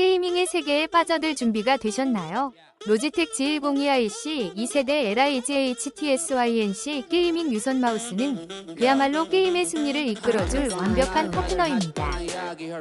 게이밍의 세계에 빠져들 준비가 되셨나요? 로지텍 G1022IC 2세대 LIGHTSYNC 게이밍 유선 마우스는 그야말로 게임의 승리를 이끌어줄 완벽한 파트너입니다.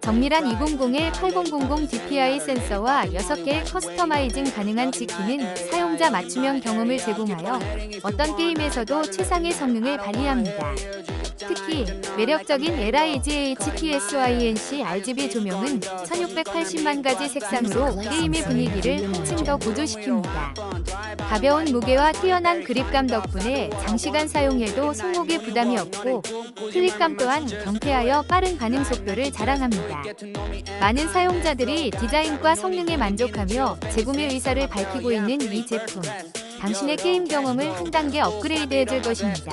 정밀한 200의 8000 DPI 센서와 6개의 커스터마이징 가능한 지키는 사용자 맞춤형 경험을 제공하여 어떤 게임에서도 최상의 성능을 발휘합니다. 특히 매력적인 LIGHTSYNC RGB 조명은 1680만 가지 색상으로 게임의 분위기를 한층 더 고조시킵니다. 가벼운 무게와 뛰어난 그립감 덕분에 장시간 사용해도 손목에 부담이 없고 클릭감 또한 경쾌하여 빠른 반응 속도를 자랑합니다. 많은 사용자들이 디자인과 성능에 만족하며 재구매 의사를 밝히고 있는 이 제품. 당신의 게임 경험을 한 단계 업그레이드 해 줄 것입니다.